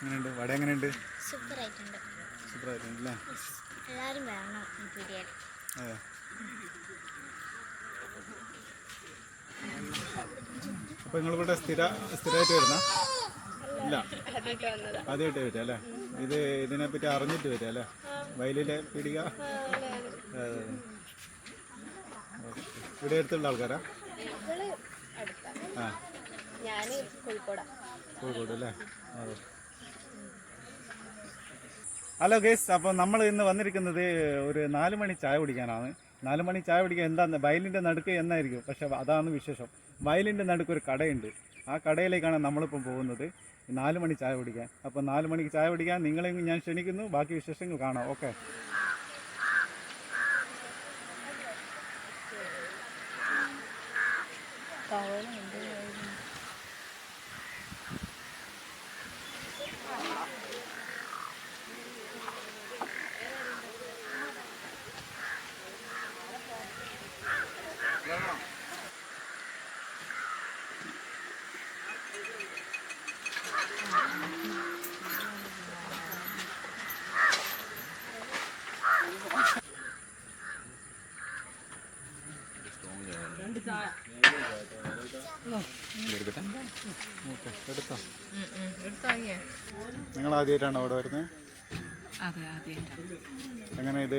എങ്ങനെയുണ്ട്? വട എങ്ങനെയുണ്ട്? സൂപ്പർ ആയിട്ടുണ്ട് സൂപ്പർ ആയിട്ടുണ്ട് അല്ലേ എല്ലാവരും വരണം പീരിയഡ് അതെ. അപ്പോൾ നിങ്ങളിവിടെ സ്ഥിര സ്ഥിരമായിട്ട് വരുന്ന? ഇല്ല. ആദ്യമായിട്ട് വരിക അല്ലേ? ഇത് ഇതിനെപ്പറ്റി അറിഞ്ഞിട്ട് വരിക അല്ലേ? വയലിലെ പിടിക. ഇവിടെ അടുത്തുള്ള ആൾക്കാരാ? ആ ഞാൻ കോഴിക്കോടാ. ഹലോ ഗേസ് അപ്പോൾ നമ്മൾ ഇന്ന് വന്നിരിക്കുന്നത് ഒരു നാല് മണി ചായ കുടിക്കാനാണ്. നാല് മണി ചായ കുടിക്കാൻ എന്താന്ന് വയലിന്റെ നടുക്ക് എന്നായിരിക്കും? പക്ഷെ അതാണ് വിശേഷം. വയലിന്റെ നടുക്ക് ഒരു കടയുണ്ട്. ആ കടയിലേക്കാണ് നമ്മളിപ്പം പോകുന്നത്. നാല് മണി ചായ കുടിക്കാൻ. അപ്പോൾ നാല് മണിക്ക് ചായ കുടിക്കാൻ നിങ്ങളെയും ഞാൻ ക്ഷണിക്കുന്നു. ബാക്കി വിശേഷങ്ങൾ കാണാം. ഓക്കെ ഓക്കെ എടുത്തോ നിങ്ങൾ ആദ്യമായിട്ടാണോ അവിടെ വരുന്നത്? എങ്ങനെ ഇത്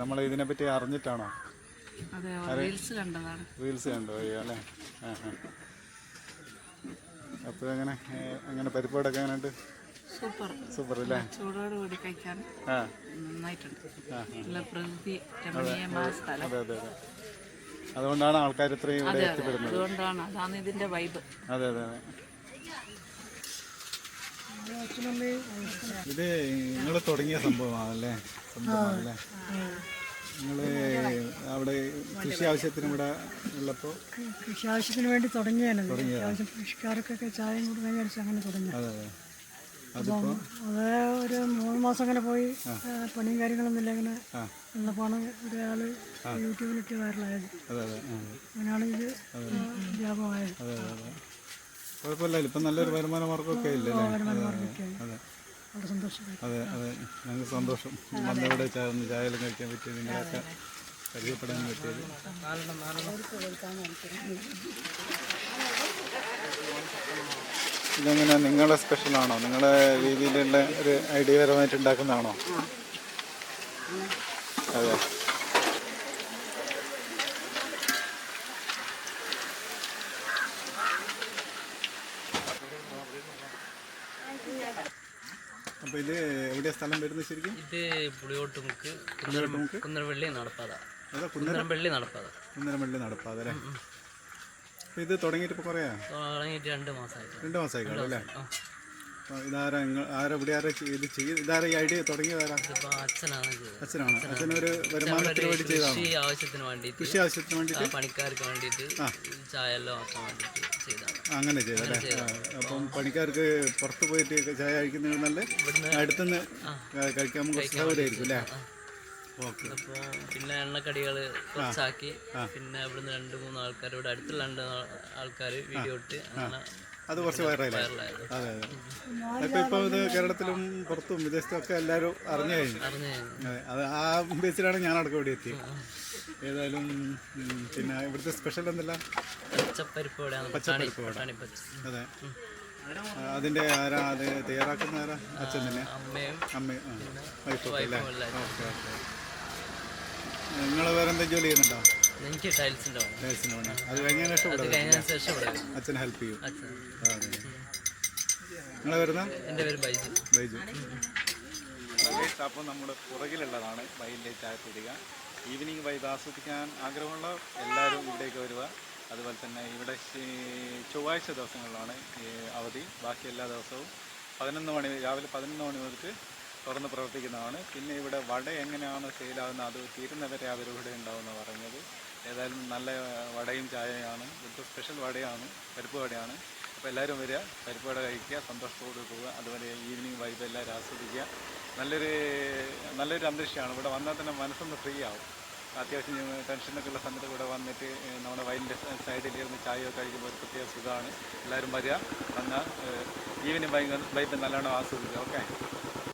നമ്മൾ ഇതിനെ പറ്റി അറിഞ്ഞിട്ടാണോ? റീൽസ് കണ്ടോ അല്ലേ? അപ്പോൾ എങ്ങനെ അങ്ങനെ എങ്ങനെ പരിപ്പാടൊക്കെ എങ്ങനെയുണ്ട്? സൂപ്പർ. സൂപ്പർ അല്ലേ? ചൂടോട് കൂടി കഴിക്കാൻ നന്നായിട്ടുണ്ട്. നല്ല പ്രകൃതി രമണീയമായ സ്ഥലം അതെ അതെ അതെ. അതുകൊണ്ടാണ് ആൾക്കാർ ഇത്രയും ഇവിടെ എത്തിപ്പെടുന്നത്. അതുകൊണ്ടാണ്. അതാണ് ഇതിന്റെ വൈബ് അതെ അതെ അതെ. ഇത് നിങ്ങൾ തുടങ്ങിയ സംഭവമാണല്ലേ? സംഭവമാണല്ലേ? നിങ്ങൾ അവിടെ കൃഷി ആവശ്യത്തിന് ഇവിടെ ഉള്ളപ്പോൾ കൃഷി ആവശ്യത്തിന് വേണ്ടി തുടങ്ങിയാണ്. കൃഷിക്കാർക്കൊക്കെ ചായയും കൊടുക്കാൻ അങ്ങനെ തുടങ്ങി. അതെ അതെ. അതിപ്പോൾ അത് ഒരു മൂന്ന് മാസം അങ്ങനെ പോയി പണിയും കാര്യങ്ങളൊന്നും ഇല്ല ഇങ്ങനെ ഉള്ളപ്പോഴാണ് ഒരാൾ യൂട്യൂബിലിട്ട് വൈറലായത്. അങ്ങനെയാണ് ഇത് വ്യാപമായത് അതെ അതെ. അതെ കുഴപ്പമില്ല ഇപ്പം നല്ലൊരു വരുമാന മാർഗമൊക്കെ ഇല്ലേ? വളരെ സന്തോഷമായി. അതെ അതെ. ഞങ്ങൾക്ക് സന്തോഷം. വന്നിവിടെ ചായ ഒന്ന് ചായയെല്ലാം കഴിക്കാൻ പറ്റിയത് നിങ്ങളൊക്കെ പരിചയപ്പെടാൻ പറ്റിയത്. ഇതെങ്ങനെ നിങ്ങളെ സ്പെഷ്യലാണോ നിങ്ങളെ രീതിയിലുള്ള ഒരു ഐഡിയ പരമായിട്ട് ഉണ്ടാക്കുന്നതാണോ? അതെ. അപ്പൊ ഇത് എവിടെയാ സ്ഥലം വരുന്നത് ശരിക്കും? ഇത് പുളിയോട്ടുമുക്ക് കുന്നരമുക്ക് കുന്നരവള്ളി നടപ്പാത. കുന്നരമ്പള്ളി നടപ്പാത. കുന്നരമള്ളി നടപ്പാതെ അല്ലേ? ഇത് തുടങ്ങിയിട്ട് ഇപ്പോൾ കുറയാ? തുടങ്ങിയിട്ട് രണ്ട് മാസമായിട്ട് രണ്ട് മാസമായി കാണും അല്ലേ? ആ. അപ്പോൾ ഇതാരാ ആരാ ഇവിടെ ആരാ ഇത് ചെയ്ത് ഇതാരാ ഈ ഐഡിയ തുടങ്ങിയതാരാ ഇതിപ്പോ അച്ഛനാണ് ചെയ്തത്. അച്ഛനാണ്? അച്ഛനൊരു വരുമാനത്തിന് വേണ്ടി ആവശ്യത്തിന് കൃഷി ആവശ്യത്തിന് വേണ്ടിയിട്ട്? പണിക്കാർക്ക് വേണ്ടിയിട്ട് ചായ എല്ലാം ആക്കാൻ വേണ്ടിയിട്ട് ചെയ്തതാണ്. അങ്ങനെ ചെയ്തല്ലേ അപ്പം പണിക്കാർക്ക് പുറത്ത് പോയിട്ട് ചായ കഴിക്കുന്നത് നല്ല അടുത്തുനിന്ന് കഴിക്കാൻ കുറച്ച് സൗകര്യമായിരിക്കും അല്ലേ? അപ്പോൾ പിന്നെ എണ്ണക്കടികൾ കുറച്ചാക്കി. പിന്നെ ഇവിടുന്ന് രണ്ട് മൂന്ന് ആൾക്കാർ ഇവിടെ അടുത്തുള്ള രണ്ട് ആൾക്കാർ വീഡിയോ ഇട്ട് അങ്ങനെ അത് കുറച്ച് വൈറലായി വൈറലായത് അതെ അതെ. ഇത് കേരളത്തിലും പുറത്തും വിദേശത്തും ഒക്കെ എല്ലാവരും അറിഞ്ഞു കഴിഞ്ഞു. അതെ അത് ആ ബേസിലാണ് ഞാൻ അടക്കം ഇവിടെ എത്തിയത്. ഏതായാലും പിന്നെ ഇവിടുത്തെ സ്പെഷ്യൽ എന്തെല്ലാം? പച്ചപ്പരിപ്പ് അതെ. അതിന്റെ ആരാ അത് തയ്യാറാക്കുന്ന ആരാ? അച്ഛൻ തന്നെ. അമ്മയും അമ്മയും അല്ലേ? Okay okay. നിങ്ങൾ വേറെ എന്തെങ്കിലും ജോലി ചെയ്യുന്നുണ്ടോ? എനിക്ക് ടൈൽസിന്റെ അത് കഴിഞ്ഞ ശേഷം. അച്ഛൻ ഹെൽപ്പ് ചെയ്യും. നിങ്ങൾ വരുന്ന എന്റെ പേര് ബൈജു. ബൈജു. അപ്പോൾ നമ്മുടെ പുറകിലുള്ളതാണ് വൈകിലെ ചായ പിടിക ഈവനിങ് വൈകിട്ട് ആസ്വദിക്കാൻ ആഗ്രഹമുള്ള എല്ലാവരും ഇവിടേക്ക് വരിക. അതുപോലെ തന്നെ ഇവിടെ ചൊവ്വാഴ്ച ദിവസങ്ങളിലാണ് അവധി. ബാക്കി എല്ലാ ദിവസവും പതിനൊന്ന് മണി രാവിലെ പതിനൊന്ന് മണി മുതൽക്ക് തുറന്ന് പ്രവർത്തിക്കുന്നതാണ്. പിന്നെ ഇവിടെ വട എങ്ങനെയാണ് സെയിലാകുന്നത്? അത് തീരുന്നവരെ അവരിവിടെ ഉണ്ടാവുമെന്ന് പറഞ്ഞത് ഏതായാലും നല്ല വടയും ചായയാണ്. ഇവിടുത്തെ സ്പെഷ്യൽ വടയാണ്. പരിപ്പ് വടയാണ്. അപ്പോൾ എല്ലാവരും വരിക. പരിപ്പ് വട കഴിക്കുക. സന്തോഷത്തോടെ പോവുക. അതുപോലെ ഈവനിങ് വൈബ് എല്ലാവരും ആസ്വദിക്കുക. നല്ലൊരു നല്ലൊരു അന്തരീക്ഷമാണ്. ഇവിടെ വന്നാൽ തന്നെ മനസ്സൊന്ന് ഫ്രീ ആവും. അത്യാവശ്യം ടെൻഷനൊക്കെ ഉള്ള സമയത്ത് ഇവിടെ വന്നിട്ട് നമ്മുടെ വയലിന്റെ സൈഡിൽ ഇരുന്ന് ചായയൊക്കെ കഴിക്കുമ്പോൾ ഒരു പ്രത്യേക സുഖമാണ്. എല്ലാവരും വരിക. വന്നാൽ ഈവനിങ് വൈബ് വൈബ് നല്ലോണം ആസ്വദിക്കുക. ഓക്കെ